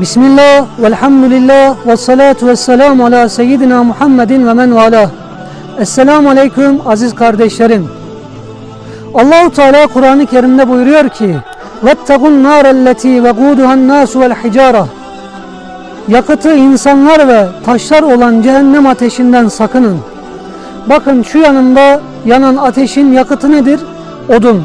Bismillah, velhamdülillah, ve salatu ve selamu ala seyyidina Muhammedin ve men vala. Esselamu aleyküm aziz kardeşlerim. Allahu Teala Kur'an-ı Kerim'de buyuruyor ki: "Vettegun narelleti vequduhan nasu vel hicara." Yakıtı insanlar ve taşlar olan cehennem ateşinden sakının. Bakın şu yanında yanan ateşin yakıtı nedir? Odun.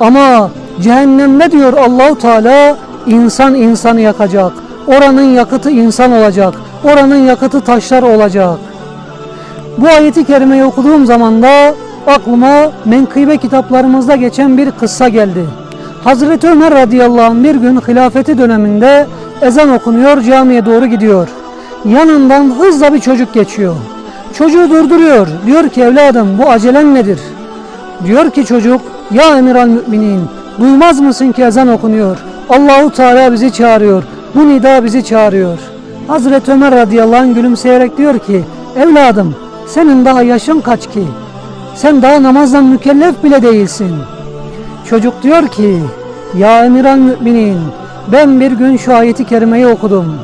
Ama cehennemde diyor Allahu Teala insan insanı yakacak. Oranın yakıtı insan olacak. Oranın yakıtı taşlar olacak. Bu ayeti kerimeyi okuduğum zaman da aklıma menkıbe kitaplarımızda geçen bir kıssa geldi. Hazreti Ömer radıyallahu anh bir gün hilafeti döneminde ezan okunuyor, camiye doğru gidiyor. Yanından hızla bir çocuk geçiyor. Çocuğu durduruyor. Diyor ki evladım bu acelen nedir? Diyor ki çocuk ya emir müminin duymaz mısın ki ezan okunuyor. Allahu Teala bizi çağırıyor. Bu nida bizi çağırıyor. Hazreti Ömer radıyallahu anh gülümseyerek diyor ki evladım senin daha yaşın kaç ki? Sen daha namazdan mükellef bile değilsin. Çocuk diyor ki ya emiral müminin ben bir gün şu ayeti kerimeyi okudum.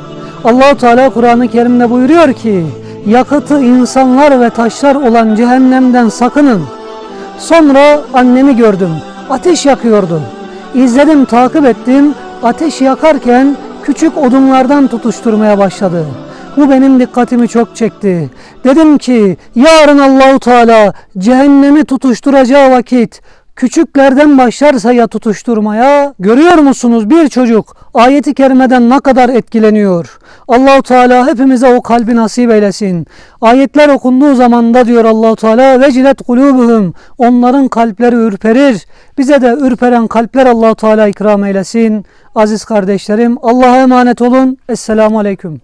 Allahu Teala Kur'an-ı Kerim'de buyuruyor ki yakıtı insanlar ve taşlar olan cehennemden sakının. Sonra annemi gördüm. Ateş yakıyordu. İzledim, takip ettim. Ateş yakarken küçük odunlardan tutuşturmaya başladı. Bu benim dikkatimi çok çekti. Dedim ki yarın Allahu Teala cehennemi tutuşturacağı vakit küçüklerden başlarsa ya tutuşturmaya görüyor musunuz bir çocuk ayeti kerimeden ne kadar etkileniyor. Allahu Teala hepimize o kalbi nasip eylesin. Ayetler okunduğu zaman da diyor Allahu Teala vecilet kulubuhum onların kalpleri ürperir. Bize de ürperen kalpler Allahu Teala ikram eylesin. Aziz kardeşlerim Allah'a emanet olun. Esselamu aleyküm.